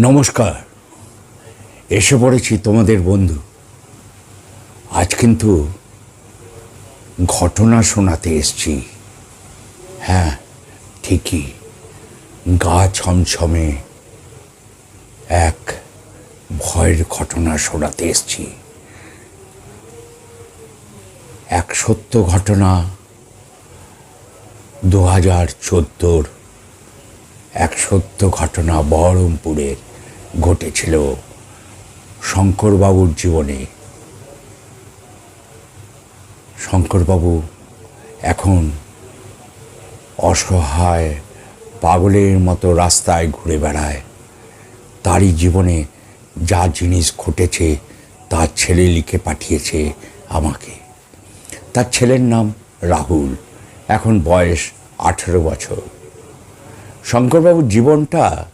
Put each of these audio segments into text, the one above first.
নমস্কার। এসে পড়েছি তোমাদের বন্ধু। আজ কিন্তু ঘটনা শোনাতে এসছি। হ্যাঁ ঠিকই। গা ছমছমে এক ভয়ের ঘটনা শোনাতে এসছি। এক সত্য ঘটনা দু হাজার চোদ্দোর। এক সত্য ঘটনা বহরমপুরের। ঘটেছিল শঙ্করবাবুর জীবনে। শঙ্করবাবু এখন অসহায় পাগলের মতো রাস্তায় ঘুরে বেড়ায়। তারই জীবনে যা জিনিস ঘটেছে তার ছেলে লিখে পাঠিয়েছে আমাকে। তার ছেলের নাম রাহুল, এখন বয়স আঠেরো বছর। শঙ্করবাবুর জীবনটা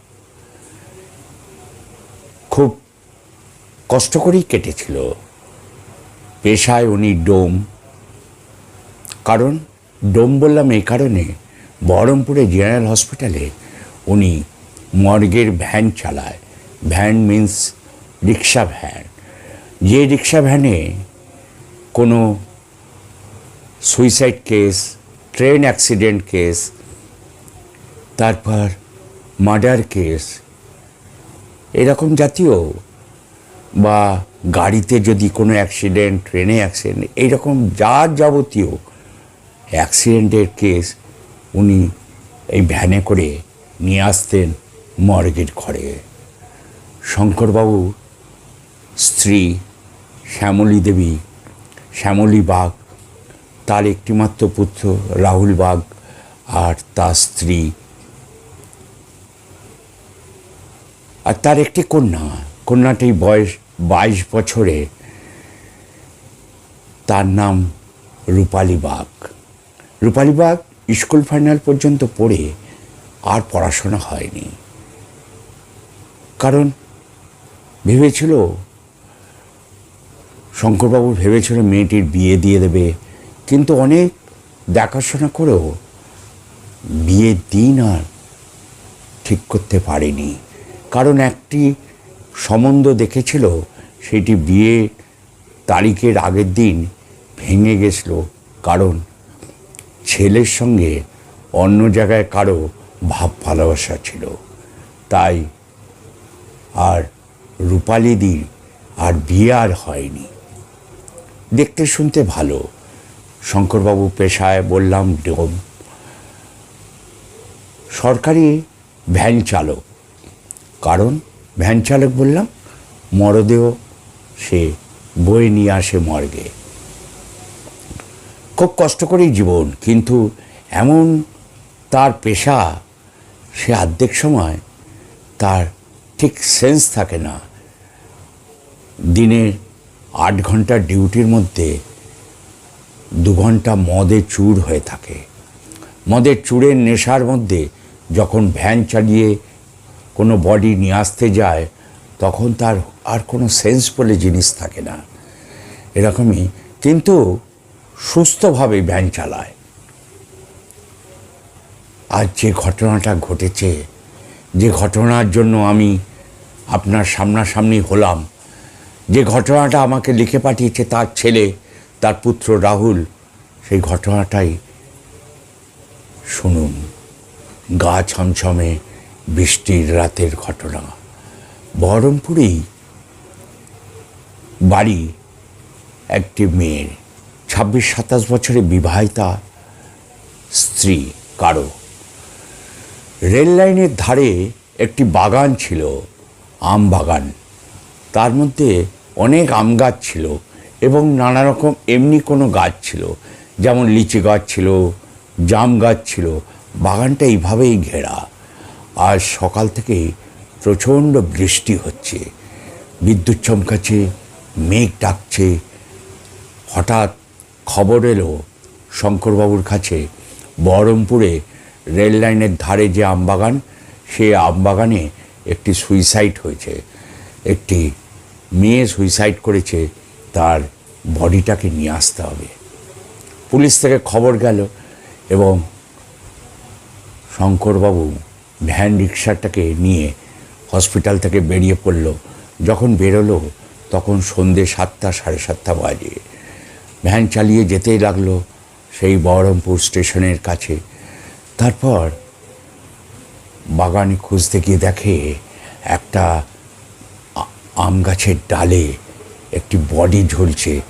খুব কষ্ট করেই কেটেছিল। পেশায় উনি ডোম। কারণ ডোম বললাম এই কারণে বহরমপুরে জেনারেল হসপিটালে উনি মর্গের ভ্যান চালায়। Van means rickshaw van. যে রিক্সা ভ্যানে কোনো suicide case, train accident case, তারপর মার্ডার কেস এরকম জাতীয়? বা গাড়িতে যদি কোনো অ্যাক্সিডেন্ট ট্রেনে অ্যাক্সিডেন্ট এইরকম যা যাবতীয় অ্যাক্সিডেন্টের কেস উনি এই ভ্যানে করে নিয়ে আসতেন মর্গের ঘরে। শঙ্করবাবু, স্ত্রী, শ্যামলী দেবী, শ্যামলী বাঘ তার একটিমাত্র পুত্র রাহুল বাগ আর তার স্ত্রী আর তার একটি কন্যা, কন্যাটির বয়স বাইশ বছরে। তার নাম রূপালী বাগ। রূপালী বাগ স্কুল ফাইনাল পর্যন্ত পড়ে আর পড়াশোনা হয়নি। কারণ ভেবেছিল, শঙ্করবাবু ভেবেছিল মেয়েটির বিয়ে দিয়ে দেবে, কিন্তু অনেক দেখাশোনা করেও বিয়ের দিন আর ঠিক করতে পারেনি। কারণ একটি সম্বন্ধ দেখেছিল, সেটি বিয়ে তারিখের আগের দিন ভেঙে গেছিল। কারণ ছেলের সঙ্গে অন্য জায়গায় কারও ভাব ভালোবাসা ছিল। তাই আর রূপালিদির আর বিয়ে আর হয়নি। দেখতে শুনতে ভালো। শঙ্করবাবু পেশায় বললাম ডোম সরকারি ভ্যান চালক কারণ ভ্যান চালক বললাম, মরদেহ সে বয়ে নিয়ে আসে মর্গে। খুব কষ্ট করেই জীবন, কিন্তু এমন তার পেশা সে আর্ধেক সময় তার ঠিক সেন্স থাকে না। দিনের আট ঘণ্টার ডিউটির মধ্যে দু ঘণ্টা মদে চুর হয়ে থাকে। মদের চুরের নেশার মধ্যে যখন ভ্যান চালিয়ে কোনো বডি নিয়ে আসতে যায়, তখন তার আর কোনো সেন্স বলে জিনিস থাকে না। এরকমই, কিন্তু সুস্থভাবে ভ্যান চালায়। আজ যে ঘটনাটা ঘটেছে, যে ঘটনার জন্য আমি আপনার সামনাসামনি হলাম, যে ঘটনাটা আমাকে লিখে পাঠিয়েছে তার ছেলে, তার পুত্র রাহুল, সেই ঘটনাটাই শুনুন। গা ছমছমে বৃষ্টির রাতের ঘটনা। বহরমপুরেই বাড়ি একটি মেয়ের। ছাব্বিশ, সাতাশ বছরে বিবাহিতা স্ত্রী কারও। রেল লাইনের ধারে একটি বাগান ছিল, আম বাগান। তার মধ্যে অনেক আম গাছ ছিল এবং নানা রকম এমনি কোনো গাছ ছিল, যেমন লিচি গাছ ছিল, জাম গাছ ছিল। বাগানটা এইভাবেই ঘেরা। আজ সকাল থেকে প্রচণ্ড বৃষ্টি হচ্ছে। বিদ্যুৎ চমকাচ্ছে, মেঘ ডাকছে। হঠাৎ খবর এলো শঙ্করবাবুর কাছে, বহরমপুরে রেল লাইনের ধারে যে আমবাগান, সে আমবাগানে একটি সুইসাইড হয়েছে। একটি মেয়ে সুইসাইড করেছে, তার বডিটাকে নিয়ে আসতে হবে। পুলিশ থেকে খবর গেল এবং শঙ্করবাবু ভ্যান রিক্সাটাকে নিয়ে হসপিটাল থেকে বেরিয়ে পড়ল। যখন বেরোলো, তখন সন্ধে সাতটা, সাড়ে সাতটা বাজে। ভ্যান চালিয়ে যেতেই লাগল সেই বহরমপুর স্টেশনের কাছে। তারপর বাগানে খুঁজতে গিয়ে দেখে একটা আম গাছের ডালে একটি বডি ঝুলছে।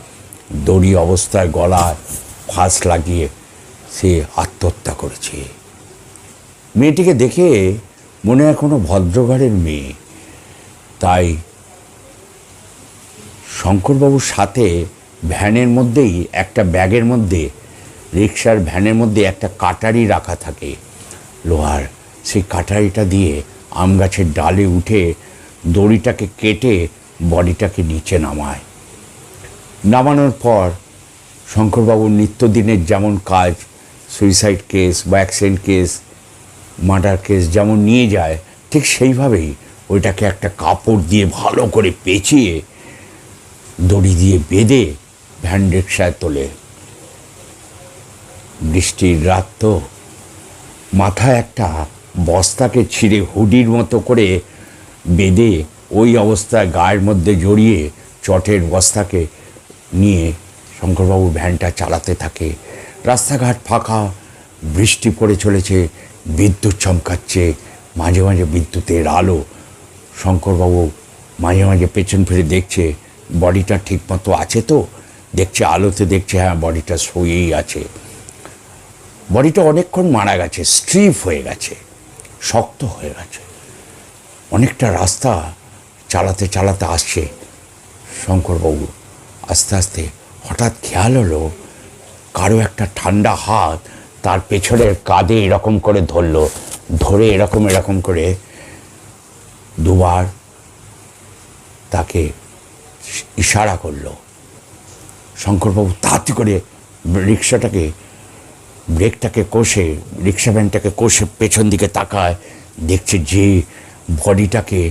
দড়ি অবস্থায় গলা ফাঁস লাগিয়ে সে আত্মহত্যা করেছে। মেয়েটিকে দেখে মনে হয় কোনো ভদ্রঘরের মেয়ে। তাই শঙ্করবাবুর সাথে ভ্যানের মধ্যেই, একটা ব্যাগের মধ্যে, রিক্সার ভ্যানের মধ্যে একটা কাটারি রাখা থাকে। লোহার, সেই কাটারিটা দিয়ে আম গাছের ডালে উঠে দড়িটাকে কেটে বডিটাকে নিচে নামায়। নামানোর পর শঙ্করবাবুর নিত্যদিনের যেমন কাজ সুইসাইড কেস বা অ্যাক্সিডেন্ট কেস মার্ডার কেস যেমন নিয়ে যায়, ঠিক সেইভাবেই ওইটাকে একটা কাপড় দিয়ে ভালো করে পেঁচিয়ে, দড়ি দিয়ে বেঁধে ভ্যান রিক্সায় তোলে। বৃষ্টির রাত তো, মাথায় একটা বস্তাকে ছিঁড়ে হুডির মতো করে বেঁধে ওই অবস্থায় গায়ের মধ্যে জড়িয়ে চটের বস্তাকে নিয়ে শঙ্করবাবু ভ্যানটা চালাতে থাকে। রাস্তাঘাট ফাঁকা, বৃষ্টি পড়ে চলেছে বিদ্যুৎ চমকাচ্ছে, মাঝে মাঝে বিদ্যুতের আলো। শঙ্করবাবু মাঝে মাঝে পেছন ফিরে দেখছে, বডিটা ঠিকমতো আছে তো? দেখছে আলোতে দেখছে হ্যাঁ বডিটা শুয়েই আছে। বডিটা অনেকক্ষণ মারা গেছে, স্ট্রিপ হয়ে গেছে, শক্ত হয়ে গেছে। অনেকটা রাস্তা চালাতে চালাতে আসছে। শঙ্করবাবু আস্তে আস্তে হঠাৎ খেয়াল হলো, কারও একটা ঠান্ডা হাত তার পেছনের কাঁধে এরকম করে ধরলো, ধরে এরকম এরকম করে দুবার তাকে ইশারা করল। শঙ্করবাবু তাড়াতাড়ি করে রিক্সাটাকে, ব্রেকটাকে কষে, রিক্সা ভ্যানটাকে কষে পেছন দিকে তাকায়, দেখছে যে বডিটাকে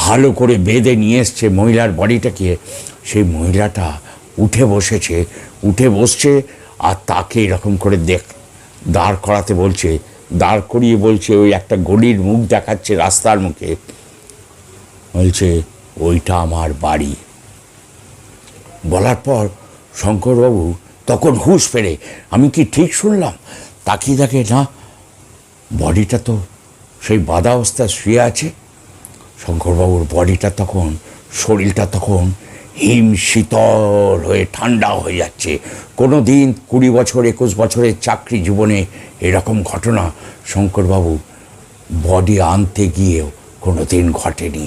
ভালো করে বেঁধে নিয়ে এসছে মহিলার বডিটাকে। সেই মহিলাটা উঠে বসেছে, উঠে বসছে আর তাকে এরকম করে দেখ দাঁড় করাতে বলছে, দাঁড় করিয়ে বলছে, ওই একটা গলির মুখ দেখাচ্ছে রাস্তার মুখে। বলছে, ওইটা আমার বাড়ি। বলার পর শঙ্করবাবু তখন হুঁশ ফেরে, আমি কি ঠিক শুনলাম? তাকিয়ে দেখে, না, বডিটা তো সেই বাধা অবস্থায় শুয়ে আছে। শঙ্করবাবুর বডিটা তখন, শরীরটা তখন হিম শীতল হয়ে ঠান্ডা হয়ে যাচ্ছে। কোনো দিন কুড়ি বছর, একুশ বছরের চাকরি জীবনে এরকম ঘটনা শঙ্করবাবু বডি আনতে গিয়েও কোনো দিন ঘটেনি।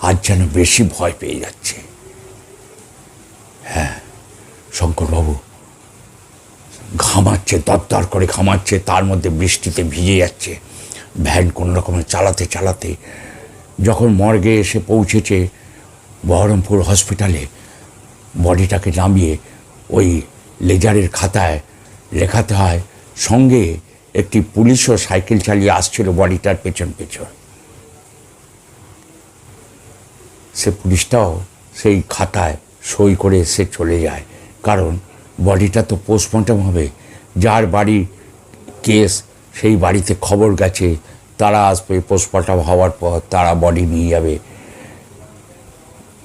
আজ যেন বেশি ভয় পেয়ে যাচ্ছে। হ্যাঁ শঙ্করবাবু, ঘামাচ্ছে, দরদর করে ঘামাচ্ছে, তার মধ্যে বৃষ্টিতে ভিজে যাচ্ছে। ভ্যান কোনো রকমে চালাতে চালাতে যখন মর্গে এসে পৌঁছেছে বহরমপুর হসপিটালে বডিটাকে নামিয়ে ওই লেজারের খাতায় লেখাতে হয়, সঙ্গে একটি পুলিশও সাইকেল চালিয়ে আসছিল বডিটার পেছন পেছন। সে পুলিশটাও সেই খাতায় সই করে সে চলে যায়, কারণ বডিটা তো পোস্টমর্টম হবে। যার বাড়ি কেস, সেই বাড়িতে খবর গেছে, তারা আসবে পোস্টমর্টম হওয়ার পর তারা বডি নিয়ে যাবে।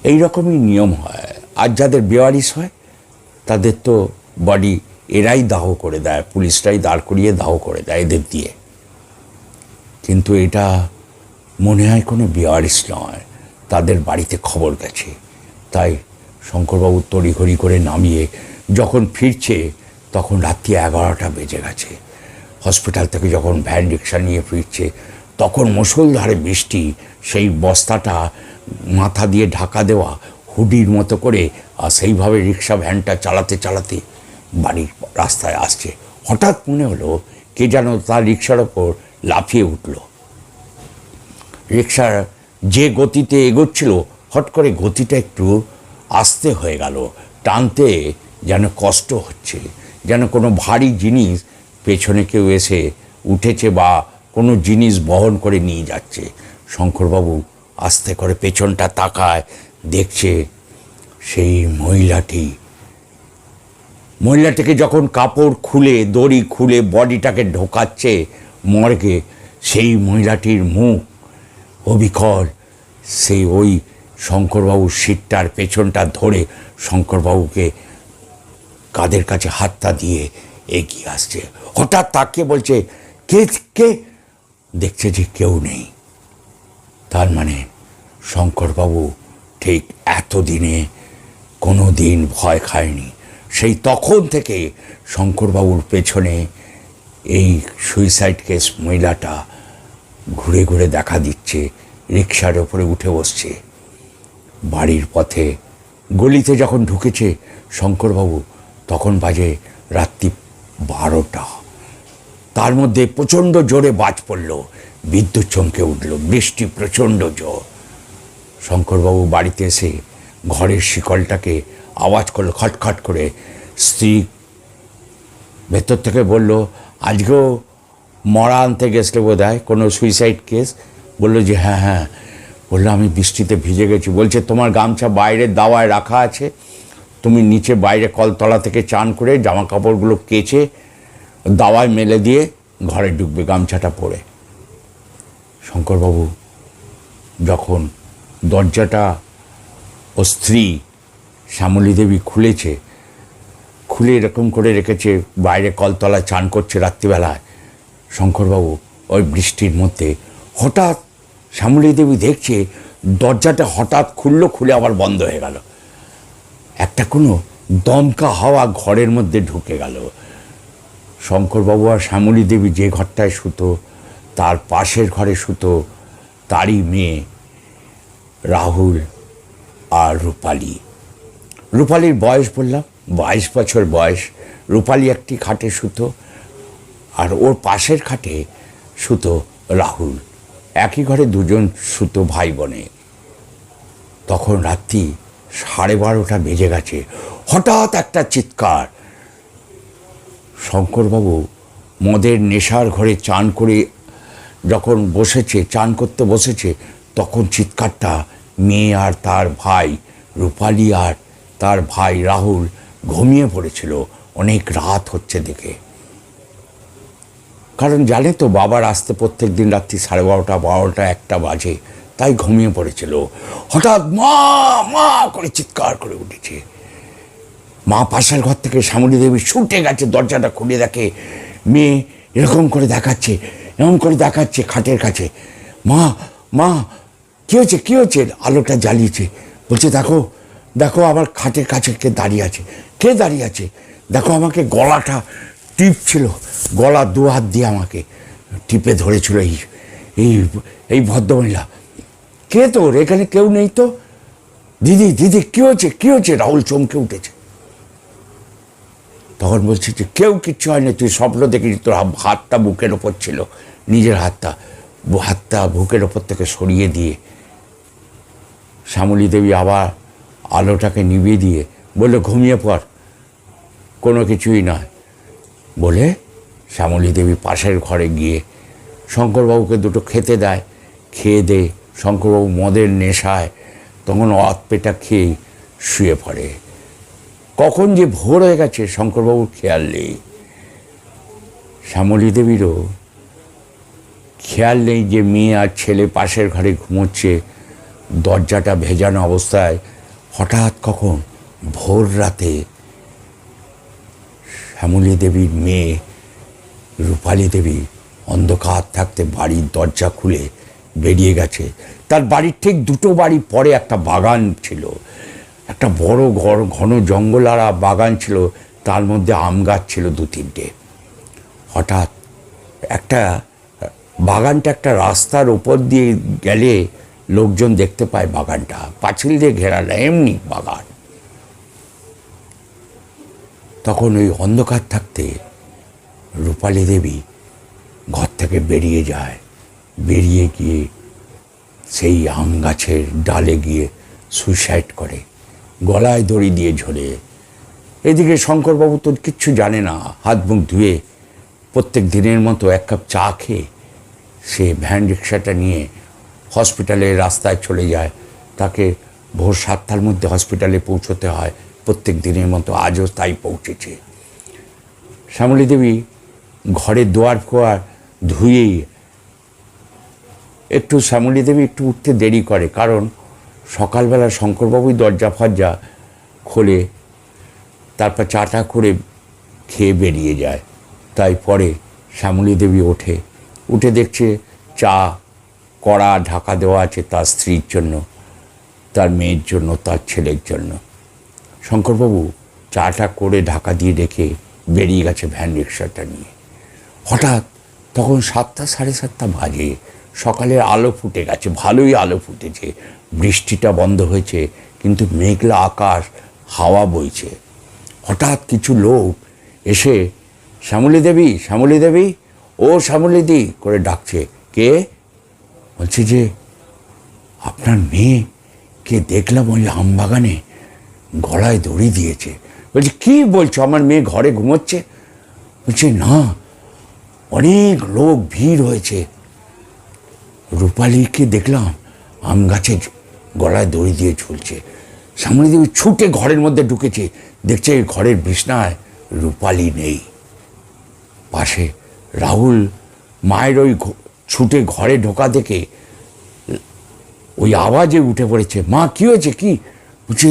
এই রকমই নিয়ম হয়। আর যাদের বেওয়ারিশ হয়, তাদের তো বডি এরাই দাহ করে দেয়, পুলিশরাই দাঁড় করিয়ে দাহ করে দেয় এদের দিয়ে। কিন্তু এটা মনে হয় কোনো বেওয়ারিশ নয়। তাদের বাড়িতে খবর গেছে। তাই শঙ্করবাবু তড়িঘড়ি করে নামিয়ে যখন ফিরছে, তখন রাত্রি এগারোটা বেজে গেছে। হসপিটাল থেকে যখন ভ্যান রিক্সা নিয়ে ফিরছে, তখন মুষলধারে বৃষ্টি, সেই বস্তাটা মাথা দিয়ে ঢাকা দেওয়া হুডির মতো করে আর সেইভাবে রিক্সা ভ্যানটা চালাতে চালাতে বাড়ির রাস্তায় আসছে। হঠাৎ মনে হলো কে যেন তার রিক্সার ওপর লাফিয়ে উঠল। রিক্সার যে গতিতে এগোচ্ছিল, হট করে গতিটা একটু আস্তে হয়ে গেল, টানতে যেন কষ্ট হচ্ছে, যেন কোনো ভারী জিনিস পেছনে কেউ এসে উঠেছে বা কোনো জিনিস বহন করে নিয়ে যাচ্ছে। শঙ্করবাবু আস্তে করে পেছনটা তাকায়, দেখছে সেই মহিলাটি। মহিলাটিকে যখন কাপড় খুলে, দড়ি খুলে, বডিটাকে ঢোকাচ্ছে মর্গে, সেই মহিলাটির মুখ অবিকল। সেই ওই শঙ্করবাবুর সিটটার পেছনটা ধরে শঙ্করবাবুকে কাদের কাছে হাতটা দিয়ে এগিয়ে আসছে। হঠাৎ তাকে বলছে, কে কে? দেখছে যে কেউ নেই। তার মানে শঙ্করবাবু ঠিক এতদিনে কোনো দিন ভয় খায়নি। সেই তখন থেকে শঙ্করবাবুর পেছনে এই সুইসাইড কেস মহিলাটা ঘুরে ঘুরে দেখা দিচ্ছে রিক্সার ওপরে উঠে বসছে। বাড়ির পথে গলিতে যখন ঢুকেছে শঙ্করবাবু, তখন বাজে রাত্রি বারোটা। তার মধ্যে প্রচণ্ড জোরে বাজ পড়ল, বিদ্যুৎ চমকে উঠল, বৃষ্টি প্রচণ্ড জোর। শঙ্করবাবু বাড়িতে এসে ঘরের শিকলটাকে আওয়াজ করল, খটখট করে। স্ত্রী ভেতর থেকে বলল, আজকেও মরা আনতে গেছলে বোধ হয় কোনো সুইসাইড কেস বলল যে হ্যাঁ হ্যাঁ। বলল, আমি বৃষ্টিতে ভিজে গেছি। বলছে, তোমার গামছা বাইরে দাওয়ায় রাখা আছে। তুমি নিচে বাইরে কলতলা থেকে চান করে জামা কাপড়গুলো কেচে দাওয়ায় মেলে দিয়ে ঘরে ঢুকবে গামছাটা পরে। শঙ্করবাবু যখন দরজাটা ও স্ত্রী শ্যামলী দেবী খুলেছে, খুলে এরকম করে রেখেছে, বাইরে কলতলায় চান করছে রাত্রিবেলায়। শঙ্করবাবু ওই বৃষ্টির মধ্যে হঠাৎ শ্যামলী দেবী দেখছে, দরজাটা হঠাৎ খুললো, খুলে আবার বন্ধ হয়ে গেল। একটা কোনো দমকা হাওয়া ঘরের মধ্যে ঢুকে গেল। শঙ্করবাবু আর শ্যামলী দেবী যে ঘরটায় শুতো, তার পাশের ঘরে শুতো, তারই মেয়ে রাহুল আর রূপালী। রূপালীর বয়স বললাম, বাইশ বছর বয়স। রূপালী একটি খাটে সুতো আর ওর পাশের খাটে সুতো রাহুল। একই ঘরে দুজন সুতো ভাই বোনে তখন রাত্রি সাড়ে বারোটা বেজে গেছে। হঠাৎ একটা চিৎকার। শঙ্করবাবু মদের নেশার ঘরে চান করে যখন বসেছে, চান করতে বসেছে তখন চিৎকারটা মেয়ে আর তার ভাই, রূপালী আর তার ভাই রাহুল ঘুমিয়ে পড়েছিল। অনেক রাত হচ্ছে দেখে। কারণ জানে তো বাবার আসতে প্রত্যেক দিন রাত্রি সাড়ে বারোটা বারোটা, একটা বাজে, তাই ঘুমিয়ে পড়েছিল। হঠাৎ মা মা করে চিৎকার করে উঠেছে। মা পাশের ঘর থেকে শ্যামলী দেবী ছুটে গেছে, দরজাটা খুলে দেখে। মেয়ে এরকম করে দেখাচ্ছে, এরকম করে দেখাচ্ছে খাটের কাছে। মা মা কী হয়েছে কী হয়েছে? আলোটা জ্বালিয়েছে। বলছে, দেখো দেখো আমার খাটের কাছে কে দাঁড়িয়ে আছে, কে দাঁড়িয়ে আছে? দেখো আমাকে গলাটা টিপ ছিল গলা দু হাত দিয়ে আমাকে টিপে ধরেছিল এই এই এই ভদ্রমহিলা। কে তোর? এখানে কেউ নেই তো? দিদি দিদি, কী হয়েছে কী হয়েছে? রাহুল চমকে উঠেছে। তখন বলছি যে, কেউ কিচ্ছু হয়নি, তুই স্বপ্ন দেখিস তোর হাতটা বুকের ওপর ছিল, নিজের হাতটা হাতটা বুকের ওপর থেকে সরিয়ে দিয়ে শ্যামলী দেবী আবার আলোটাকে নিভিয়ে দিয়ে বলল, ঘুমিয়ে পড়। কোনো কিছুই নয়। বলে শ্যামলী দেবী পাশের ঘরে গিয়ে শঙ্করবাবুকে দুটো খেতে দেয়। খেয়ে দে শঙ্করবাবু মদের নেশায় তখন অত পেটা খেয়ে শুয়ে পড়ে। কখন যে ভোর হয়ে গেছে শঙ্করবাবুর খেয়াল নেই। শ্যামলী দেবীরও খেয়াল নেই যে মেয়ে আর ছেলে পাশের ঘরে ঘুমোচ্ছে। দরজাটা ভেজানো অবস্থায় হঠাৎ কখন ভোর রাতে শ্যামলী দেবীর মেয়ে, রূপালী দেবী অন্ধকার থাকতে বাড়ির দরজা খুলে বেরিয়ে গেছে। তার বাড়ির ঠিক দুটো বাড়ি পরে একটা বাগান ছিল। একটা বড় ঘর, ঘন জঙ্গলারা বাগান ছিল, তার মধ্যে আম গাছ ছিল দু তিনটে। হঠাৎ একটা বাগানটা একটা রাস্তার ওপর দিয়ে গেলে লোকজন দেখতে পায় বাগানটা। পাঁচিল দিয়ে ঘেরা না, এমনি বাগান। তখন ওই অন্ধকার থাকতে রূপালী দেবী ঘর থেকে বেরিয়ে যায়। বেরিয়ে গিয়ে সেই আম গাছের ডালে গিয়ে সুইসাইড করে। গলায় দড়ি দিয়ে ঝোলে। এদিকে শঙ্করবাবু তো কিচ্ছু জানে না, হাত মুখ ধুয়ে প্রত্যেক দিনের মতো এক কাপ চা খেয়ে সে ভ্যান রিক্সাটা নিয়ে হসপিটালের রাস্তায় চলে যায়। তাকে ভোর সাতটার মধ্যে হসপিটালে পৌঁছতে হয়। প্রত্যেক দিনের মতো আজও তাই পৌঁছেছে। শ্যামলী দেবী ঘরের দোয়ার ফোয়ার ধুয়েই একটু শ্যামলী দেবী একটু উঠতে দেরি করে, কারণ সকালবেলা শঙ্করবাবুই দরজা ফরজা খোলে, তারপর চাটা করে খেয়ে বেরিয়ে যায়। তাই পরে শ্যামলী দেবী ওঠে। উঠে দেখছে চা কড়া ঢাকা দেওয়া আছে তার স্ত্রীর জন্য, তার মেয়ের জন্য, তার ছেলের জন্য। শঙ্করবাবু চাটা করে ঢাকা দিয়ে রেখে বেরিয়ে গেছে ভ্যান রিক্সাটা নিয়ে। হঠাৎ তখন সাতটা সাড়ে সাতটা বাজে, সকালে আলো ফুটে গেছে, ভালোই আলো ফুটেছে। বৃষ্টিটা বন্ধ হয়েছে, কিন্তু মেঘলা আকাশ, হাওয়া বইছে। হঠাৎ কিছু লোক এসে শ্যামলী দেবী শ্যামলী দেবী ও শ্যামলী দি করে ডাকছে। কে? বলছে যে, আপনার মেয়েকে দেখলাম ওই আমবাগানে গলায় দড়ি দিয়েছে। বলছে, কি বলছো? আমার মেয়ে ঘরে ঘুমোচ্ছে? বলছে, না, অনেক লোক, ভিড় হয়েছে। রূপালীকে দেখলাম আম গাছে গলায় দড়ি দিয়ে ঝুলছে। সামনে দেবী ছুটে ঘরের মধ্যে ঢুকেছে। দেখছে ঘরের বিছনায় রূপালী নেই। পাশে রাহুল মায়ের ওই ছুটে ঘরে ঢোকা দেখে ওই আওয়াজে উঠে পড়েছে, মা, কি হয়েছে? কি? বলছে,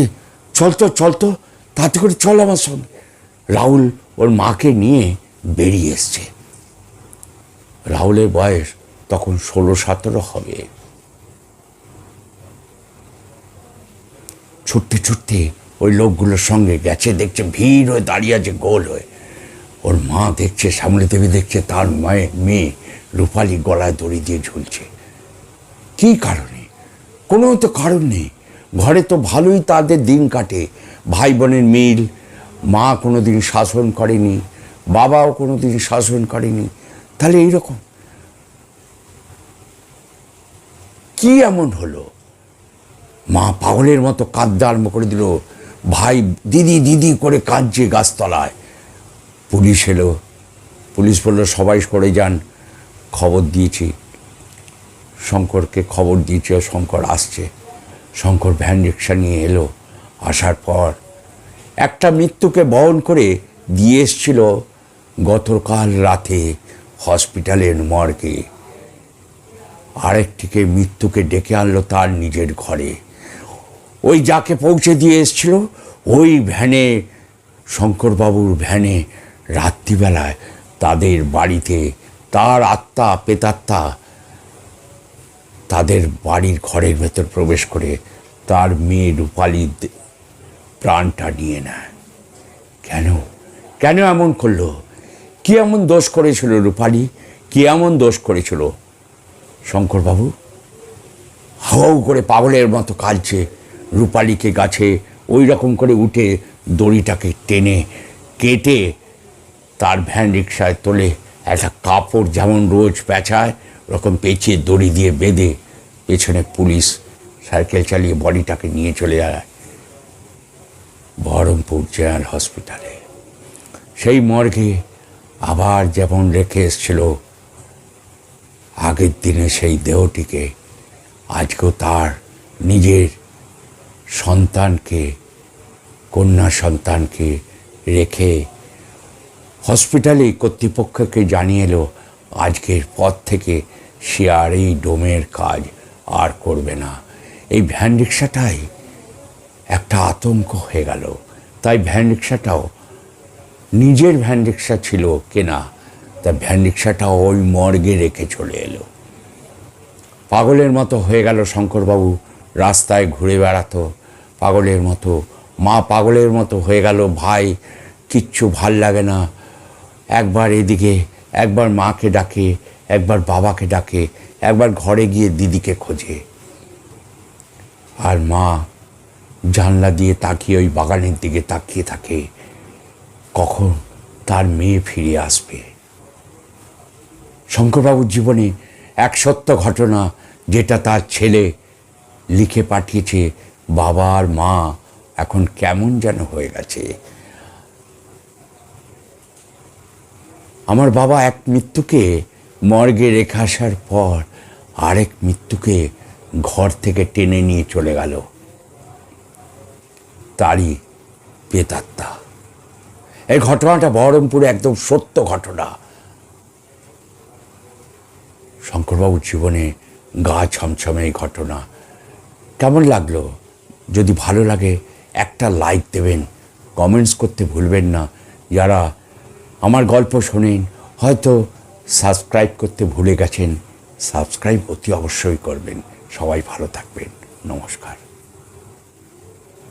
চল তো চল তো তাতে করে চল আমার সঙ্গে। রাহুল ওর মাকে নিয়ে বেরিয়ে এসছে। রাহুলের বয়স তখন ষোলো, সতেরো হবে। ছুটতে ছুটতে ওই লোকগুলোর সঙ্গে গেছে, দেখছে ভিড় হয়ে দাঁড়িয়ে আছে, গোল হয়ে। ওর মা দেখছে, সামনে দেবী দেখছে তার মায়ের মেয়ে রূপালী গলায় দড়ি দিয়ে ঝুলছে। কী কারণে? কোনো তো কারণ নেই। ঘরে তো ভালোই তাদের দিন কাটে। ভাই বোনের মিল, মা কোনো দিন শাসন করেনি, বাবাও কোনো দিন শাসন করেনি। তাহলে এইরকম? কি এমন হলো? মা পাগলের মতো কাঁদতে আরম্ভ করে দিল। ভাই, দিদি দিদি করে কাঁদছে গাছতলায়। পুলিশ এলো। পুলিশ বলল, সবাই সরে যান। খবর দিয়েছি। শঙ্করকে খবর দিয়েছে শঙ্কর আসছে। শঙ্কর ভ্যান রিক্সা নিয়ে এলো। আসার পর একটা মৃত্যুকে বহন করে দিয়ে এসছিল গতকাল রাতে হসপিটালের মর্গে। আরেকটিকে মৃত্যুকে ডেকে আনলো তার নিজের ঘরে। ওই যাকে পৌঁছে দিয়ে এসছিল, ওই ভ্যানে, শঙ্করবাবুর ভ্যানে রাত্রিবেলায় তাদের বাড়িতে তার আত্মা, পেতাত্মা তাদের বাড়ির ঘরের ভেতর প্রবেশ করে তার মেয়ে রূপালীর দে- প্রাণটা নিয়ে নেয়। কেন? কেন এমন করল? কি এমন দোষ করেছিল রূপালী? কি এমন দোষ করেছিল? শঙ্করবাবু? হাওয়াও করে পাগলের মতো কাঁদছে রূপালীকে গাছে, ওই রকম করে উঠে দড়িটাকে টেনে কেটে তার ভ্যান রিক্সায় তোলে একটা কাপড় যেমন রোজ পেঁচায়, ওরকম পেঁচিয়ে দড়ি দিয়ে বেঁধে পেছনে পুলিশ সাইকেল চালিয়ে বডিটাকে নিয়ে চলে যায় বহরমপুর জেনারেল হসপিটালে। সেই মর্গে আবার যেমন রেখে এসছিল, আগের দিনে সেই দেহটিকে, আজকেও তার নিজের সন্তানকে, কন্যা সন্তানকে রেখে হসপিটালে কর্তৃপক্ষকে জানিয়ে এলো, আজকের পর থেকে সে আর এই ডোমের কাজ আর করবে না। এই ভ্যান রিক্সাটাই একটা আতঙ্ক হয়ে গেল। তাই ভ্যান রিক্সাটাও নিজের ভ্যান রিক্সা ছিল কেনা তা ভ্যান রিক্সাটাও ওই মর্গে রেখে চলে এলো। পাগলের মতো হয়ে গেল শঙ্করবাবু, রাস্তায় ঘুরে বেড়াতো। পাগলের মতো, মা পাগলের মতো হয়ে গেল, ভাই, কিচ্ছু ভালো লাগে না। একবার এদিকে, একবার মাকে ডাকে, একবার বাবাকে ডাকে, একবার ঘরে গিয়ে দিদিকে খোঁজে। আর মা জানলা দিয়ে তাকিয়ে ওই বাগানের দিকে তাকিয়ে থাকে। কখন তার মেয়ে ফিরে আসবে। শঙ্করবাবুর জীবনে এক সত্য ঘটনা যেটা তার ছেলে লিখে পাঠিয়েছে, বাবা আর মা এখন কেমন যেন হয়ে গেছে। আমার বাবা এক মৃত্যুকে মর্গে রেখে আসার পর আরেক মৃত্যুকে ঘর থেকে টেনে নিয়ে চলে গেল। তারই পেতাত্তা এই ঘটনাটা বহরমপুরে একদম সত্য ঘটনা। শঙ্করবাবুর জীবনে গা ছমছমে এই ঘটনা। কেমন লাগল? যদি ভালো লাগে একটা লাইক দেবেন কমেন্টস করতে ভুলবেন না। যারা আমার গল্প শোনেন। হয়তো সাবস্ক্রাইব করতে ভুলে গেছেন। সাবস্ক্রাইব অতি অবশ্যই করবেন। সবাই ভালো থাকবেন। নমস্কার।